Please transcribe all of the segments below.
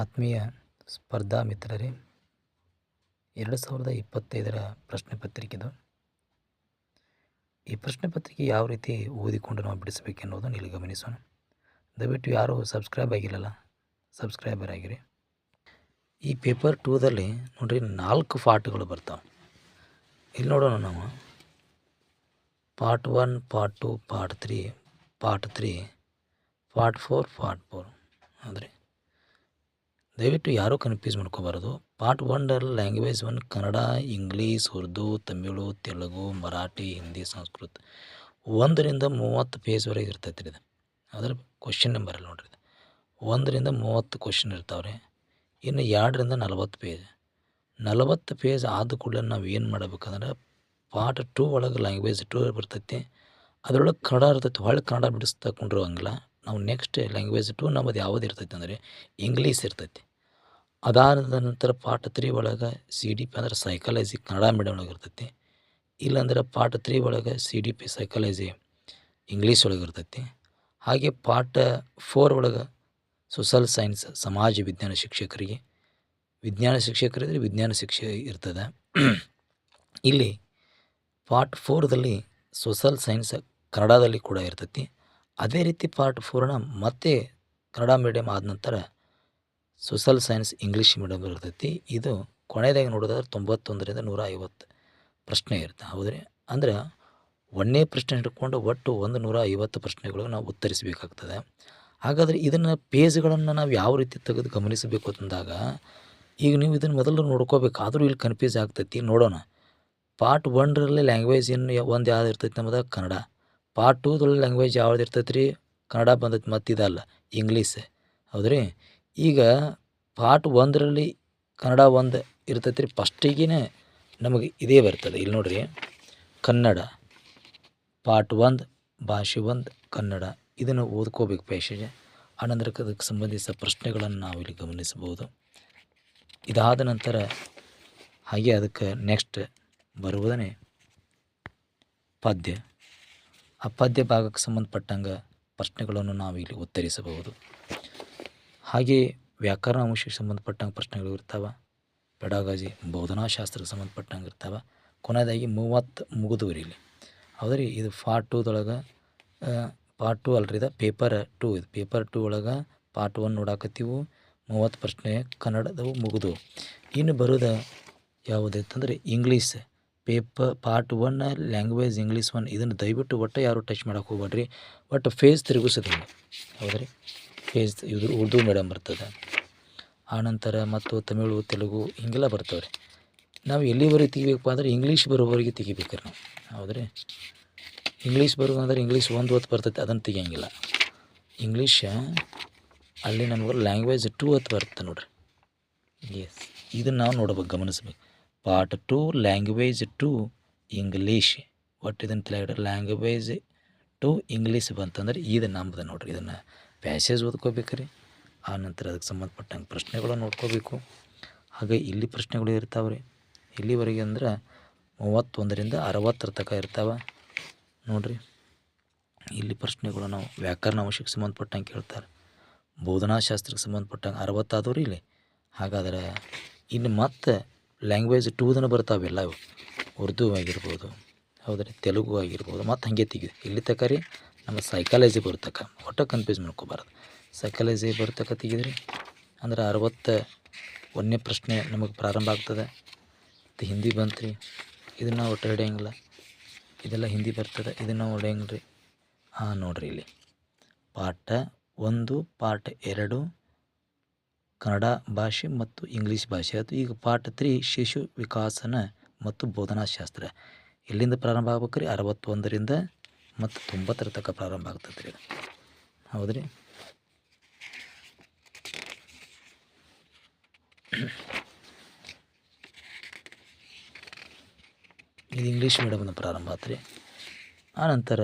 ಆತ್ಮೀಯ ಸ್ಪರ್ಧಾ ಮಿತ್ರರೇ, ಎರಡು ಸಾವಿರದ ಇಪ್ಪತ್ತೈದರ ಪ್ರಶ್ನೆ ಪತ್ರಿಕೆದು. ಈ ಪ್ರಶ್ನೆ ಪತ್ರಿಕೆ ಯಾವ ರೀತಿ ಓದಿಕೊಂಡು ನಾವು ಬಿಡಿಸಬೇಕೆನ್ನುವುದನ್ನು ಇಲ್ಲಿ ಗಮನಿಸೋಣ. ದಯವಿಟ್ಟು ಯಾರೂ ಸಬ್ಸ್ಕ್ರೈಬ್ ಆಗಿರಲ್ಲ ಸಬ್ಸ್ಕ್ರೈಬರ್ ಆಗಿರಿ. ಈ ಪೇಪರ್ ಟೂದಲ್ಲಿ ನೋಡಿರಿ ನಾಲ್ಕು ಪಾರ್ಟ್ಗಳು ಬರ್ತಾವೆ. ಇಲ್ಲಿ ನೋಡೋಣ ನಾವು. Part one, part two, part three part three, part four part four. ಅಂದರೆ ದಯವಿಟ್ಟು ಯಾರೂ ಕನ್ಫ್ಯೂಸ್ ಮಾಡ್ಕೋಬಾರ್ದು. ಪಾರ್ಟ್ ಒನ್ನಲ್ಲಿ language one Kannada, English, Urdu, Tamil, Telugu, Marathi, Hindi, Sanskrit ಒಂದರಿಂದ ಮೂವತ್ತು ಪೇಜ್ವರೆಗೆ ಇರ್ತೈತೆ ರೀ ಇದು. ಅದರ ಕ್ವಶನ್ ನಂಬರಲ್ಲಿ ನೋಡ್ರಿ ಇದು. ಒಂದರಿಂದ ಮೂವತ್ತು ಕ್ವಶನ್ ಇರ್ತಾವೆ ಇನ್ನು ಎರಡರಿಂದ ನಲವತ್ತು ಪೇಜ್ ನಲವತ್ತು ಪೇಜ್ ಆದ ಕೂಡಲೇ ನಾವು ಏನು ಮಾಡಬೇಕಂದ್ರೆ ಪಾರ್ಟ್ ಟೂ ಒಳಗೆ ಲ್ಯಾಂಗ್ವೇಜ್ ಟೂ ಬರ್ತೈತಿ. ಅದರೊಳಗೆ ಕನ್ನಡ ಇರ್ತೈತಿ. ಹೊಳ್ಳಿ ಕನ್ನಡ ಬಿಡಿಸ್ತಾ ಕುಂಡ್ರುವಂಗಿಲ್ಲ ನಾವು ನೆಕ್ಸ್ಟ್ ಲ್ಯಾಂಗ್ವೇಜ್ ಟು ನಮ್ಮದು ಯಾವುದು ಇರ್ತೈತೆ ಅಂದರೆ ಇಂಗ್ಲೀಷ್ ಇರ್ತೈತಿ. ಅದಾದ ನಂತರ ಪಾರ್ಟ್ ತ್ರೀ ಒಳಗೆ ಸಿ ಡಿ ಪಿ ಅಂದ್ರೆ ಸೈಕಾಲಜಿ ಕನ್ನಡ ಮೀಡಿಯಮ್ ಒಳಗೆ ಇರ್ತೈತಿ. ಇಲ್ಲಾಂದ್ರೆ ಪಾರ್ಟ್ ತ್ರೀ ಒಳಗೆ C D P psychology English ಒಳಗೆ ಇರ್ತೈತಿ. ಹಾಗೆ ಪಾರ್ಟ್ ಫೋರ್ ಒಳಗೆ ಸೋಷಲ್ ಸೈನ್ಸ್ ಸಮಾಜ ವಿಜ್ಞಾನ ಶಿಕ್ಷಕರಿಗೆ, ವಿಜ್ಞಾನ ಶಿಕ್ಷಕರಿದ್ರೆ ವಿಜ್ಞಾನ ಶಿಕ್ಷೆ ಇರ್ತದೆ. ಇಲ್ಲಿ ಪಾರ್ಟ್ ಫೋರ್ದಲ್ಲಿ ಸೋಷಲ್ ಸೈನ್ಸ್ ಕನ್ನಡದಲ್ಲಿ ಕೂಡ ಇರ್ತೈತಿ. ಅದೇ ರೀತಿ ಪಾರ್ಟ್ ಫೋರ್ನ ಮತ್ತೆ ಕನ್ನಡ ಮೀಡಿಯಮ್ ಆದ ನಂತರ ಸೋಷಲ್ ಸೈನ್ಸ್ ಇಂಗ್ಲೀಷ್ ಮೀಡಿಯಮ್ ಇರ್ತೈತಿ. ಇದು ಕೊನೆಯದಾಗಿ ನೋಡೋದಾದ್ರೆ ತೊಂಬತ್ತೊಂದರಿಂದ ನೂರ ಐವತ್ತು ಪ್ರಶ್ನೆ ಇರುತ್ತೆ. ಹೌದ್ರಿ? ಅಂದ್ರೆ ಒಂದನೇ ಪ್ರಶ್ನೆ ಹಿಡ್ಕೊಂಡು ಒಟ್ಟು ಒಂದು ನೂರ ಐವತ್ತು ಪ್ರಶ್ನೆಗಳು ನಾವು ಉತ್ತರಿಸಬೇಕಾಗ್ತದೆ. ಹಾಗಾದರೆ ಇದನ್ನು ಪೇಜ್ಗಳನ್ನು ನಾವು ಯಾವ ರೀತಿ ತೆಗೆದು ಗಮನಿಸಬೇಕು ಅಂತಂದಾಗ ಈಗ ನೀವು ಇದನ್ನು ಮೊದಲು ನೋಡ್ಕೋಬೇಕು. ಆದರೂ ಇಲ್ಲಿ ಕನ್ಫ್ಯೂಸ್ ಆಗ್ತೈತಿ. ನೋಡೋಣ. ಪಾರ್ಟ್ ಒನ್ರಲ್ಲಿ ಲ್ಯಾಂಗ್ವೇಜ್ ಇನ್ನು ಒಂದು ಯಾವ್ದು ಇರ್ತೈತಿ ನಮ್ಮದು? ಕನ್ನಡ. ಪಾರ್ಟ್ ಟೂದಲ್ಲಿ ಲ್ಯಾಂಗ್ವೇಜ್ ಯಾವ್ದು ಇರ್ತೈತೆ ರೀ ಕನ್ನಡ ಬಂದೈತೆ ಮತ್ತು ಇದಲ್ಲ ಇಂಗ್ಲೀಷ್ ಹೌದ್ರಿ? ಈಗ ಪಾರ್ಟ್ ಒಂದರಲ್ಲಿ ಕನ್ನಡ ಒಂದು ಇರ್ತೈತೆ ರೀ ಫಸ್ಟಿಗೆ ನಮಗೆ ಇದೇ ಬರ್ತದೆ. ಇಲ್ಲಿ ನೋಡ್ರಿ, ಕನ್ನಡ. ಪಾರ್ಟ್ ಒಂದು, ಭಾಷೆ ಒಂದು, ಕನ್ನಡ. ಇದನ್ನು ಓದ್ಕೋಬೇಕು ಪೇಶೇಜ್ ಆನಂತರ ಅದಕ್ಕೆ ಸಂಬಂಧಿಸಿದ ಪ್ರಶ್ನೆಗಳನ್ನು ನಾವು ಇಲ್ಲಿ ಗಮನಿಸಬಹುದು. ಇದಾದ ನಂತರ ಹಾಗೆ ಅದಕ್ಕೆ ನೆಕ್ಸ್ಟ್ ಬರುವುದನೇ ಪದ್ಯ. ಆ ಪದ್ಯ ಭಾಗಕ್ಕೆ ಸಂಬಂಧಪಟ್ಟಂಗೆ ಪ್ರಶ್ನೆಗಳನ್ನು ನಾವು ಇಲ್ಲಿ ಉತ್ತರಿಸಬಹುದು. ಹಾಗೆ ವ್ಯಾಕರಣ ಅಂಶಕ್ಕೆ ಸಂಬಂಧಪಟ್ಟಂಗೆ ಪ್ರಶ್ನೆಗಳು ಇರ್ತಾವೆ, ಪೆಡಾಗಜಿ ಬೋಧನಾಶಾಸ್ತ್ರಕ್ಕೆ ಸಂಬಂಧಪಟ್ಟಂಗೆ ಇರ್ತಾವೆ, ಕೊನೆಯದಾಗಿ ಮೂವತ್ತು ಮುಗಿದುವರಿಲಿ ಹೌದ್ರಿ, ಇದು ಪಾರ್ಟ್ ಟೂದೊಳಗೆ ಪಾರ್ಟ್ ಟು ಅಲ್ರಿ ಇದು ಪೇಪರ್ ಟು ಇದು. ಪೇಪರ್ ಟೂ ಒಳಗೆ ಪಾರ್ಟ್ ಒನ್ ನೋಡಾಕತ್ತೀವು, ಮೂವತ್ತು ಪ್ರಶ್ನೆ ಕನ್ನಡದವು ಮುಗಿದು. ಇನ್ನು ಬರೋದು ಯಾವುದೈತಂದ್ರೆ English paper part one language English one ಇದನ್ನು ದಯವಿಟ್ಟು ಒಟ್ಟು ಯಾರು ಟಚ್ ಮಾಡೋಕೆ ಹೋಗ್ಬೇಡ್ರಿ. ಒಟ್ಟು ಫೇಸ್ ತಿರುಗಿಸೋದಿಲ್ಲ ಹೌದ್ರಿ? ಫೇಸ್ ಇದು ಉರ್ದು ಮೀಡಿಯಮ್ ಬರ್ತದೆ. ಆನಂತರ ಮತ್ತು ತಮಿಳು, ತೆಲುಗು ಹಿಂಗೆಲ್ಲ ಬರ್ತವೆ ರೀ ನಾವು ಎಲ್ಲಿವರೆಗೆ ತೆಗಿಬೇಕಪ್ಪ ಅಂದ್ರೆ ಇಂಗ್ಲೀಷ್ ಬರೋವರೆಗೆ ತೆಗಿಬೇಕು ರೀ ನಾವು. ಹೌದ್ರಿ? ಇಂಗ್ಲೀಷ್ ಬರೋ ಅಂದ್ರೆ ಇಂಗ್ಲೀಷ್ ಒಂದು ಹೊತ್ತು ಬರ್ತೈತೆ, ಅದನ್ನು ತೆಗಿಯಂಗಿಲ್ಲ. ಇಂಗ್ಲೀಷ ಅಲ್ಲಿ ನಮ್ಗೆ ಲ್ಯಾಂಗ್ವೇಜ್ ಟೂ ಹೊತ್ತು ಬರ್ತದೆ ನೋಡ್ರಿ. ಎಸ್ ಇದನ್ನು ನಾವು ನೋಡ್ಬೇಕು, ಗಮನಿಸ್ಬೇಕು. Part two language two English ಒಟ್ಟು ಇದನ್ನು ತಲೆ ಲ್ಯಾಂಗ್ವೇಜ್ ಟು ಇಂಗ್ಲೀಷ್ ಬಂತಂದ್ರೆ ಇದು ನಮ್ದು ನೋಡ್ರಿ. ಇದನ್ನು ಪ್ಯಾಸೇಜ್ ಓದ್ಕೋಬೇಕ್ರಿ. ಆ ನಂತರ ಅದಕ್ಕೆ ಸಂಬಂಧಪಟ್ಟಂಗೆ ಪ್ರಶ್ನೆಗಳು ನೋಡ್ಕೋಬೇಕು. ಹಾಗೆ ಇಲ್ಲಿ ಪ್ರಶ್ನೆಗಳು ಇರ್ತಾವೆ ರೀ ಇಲ್ಲಿವರೆಗೆ ಅಂದ್ರೆ ಮೂವತ್ತೊಂದರಿಂದ ಅರವತ್ತರ ತನಕ ಇರ್ತಾವೆ. ನೋಡಿರಿ. ಇಲ್ಲಿ ಪ್ರಶ್ನೆಗಳು ನಾವು ವ್ಯಾಕರಣ ಅಂಶಕ್ಕೆ ಸಂಬಂಧಪಟ್ಟಂಗೆ ಕೇಳ್ತಾರೆ. ಬೋಧನಾಶಾಸ್ತ್ರಕ್ಕೆ ಸಂಬಂಧಪಟ್ಟಂಗೆ ಅರವತ್ತಾದವ್ರಿ ಇಲ್ಲಿ. ಹಾಗಾದ್ರೆ ಇನ್ನು ಮತ್ತೆ ಲ್ಯಾಂಗ್ವೇಜ್ ಟೂದನ್ನು ಬರ್ತಾವೆಲ್ಲ ಇವು ಉರ್ದು ಆಗಿರ್ಬೋದು, ಹೌದ್ರಿ? ತೆಲುಗು ಆಗಿರ್ಬೋದು, ಮತ್ತು ಹಾಗೆ ತೆಗಿದೆ ಇಲ್ಲಿ ತಕ್ಕ ರೀ, ನಮ್ಮ ಸೈಕಾಲಜಿ ಬರ್ತಕ್ಕ ಒಟ್ಟು ಕನ್ಫ್ಯೂಸ್ ಮಾಡ್ಕೋಬಾರ್ದು. ಸೈಕಾಲಜಿ ಬರ್ತಕ್ಕ ತೆಗಿದ್ರಿ ಅಂದ್ರೆ ಅರವತ್ತ ಒಂದನೇ ಪ್ರಶ್ನೆ ನಮಗೆ ಪ್ರಾರಂಭ ಆಗ್ತದೆ. ಮತ್ತು ಹಿಂದಿ ಬಂತು ರೀ ಇದನ್ನು ಒಟ್ಟು ಹಿಡಿಯಂಗಿಲ್ಲ. ಇದೆಲ್ಲ ಹಿಂದಿ ಬರ್ತದೆ, ಇದನ್ನು ಹೊಡೆಯಂಗಿಲ್ಲ ರೀ ಹಾಂ, ನೋಡಿರಿ ಇಲ್ಲಿ. ಪಾಠ ಒಂದು, ಪಾಠ ಎರಡು ಕನ್ನಡ ಭಾಷೆ ಮತ್ತು ಇಂಗ್ಲೀಷ್ ಭಾಷೆ. ಅದು ಈಗ ಪಾಠ ತ್ರೀ ಶಿಶು ವಿಕಾಸನ ಮತ್ತು ಬೋಧನಾಶಾಸ್ತ್ರ. ಎಲ್ಲಿಂದ ಪ್ರಾರಂಭ ಆಗ್ಬೇಕು ರೀ ಅರವತ್ತೊಂದರಿಂದ ಮತ್ತು ತೊಂಬತ್ತರ ತನಕ ಪ್ರಾರಂಭ ಆಗ್ತದೆ ರೀ ಹೌದ್ರಿ? ಇದು ಇಂಗ್ಲೀಷ್ ಮೀಡಿಯಮ್ನ ಪ್ರಾರಂಭ ಆತು ರೀ ಆನಂತರ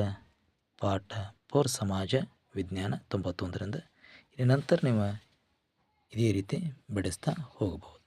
ಪಾಠ ಫೋರ್ ಸಮಾಜ ವಿಜ್ಞಾನ ತೊಂಬತ್ತೊಂದರಿಂದ. ಇನ್ನು ನಂತರ ನೀವು ಇದೇ ರೀತಿ ಬಿಡಿಸ್ತಾ ಹೋಗ್ಬೋದು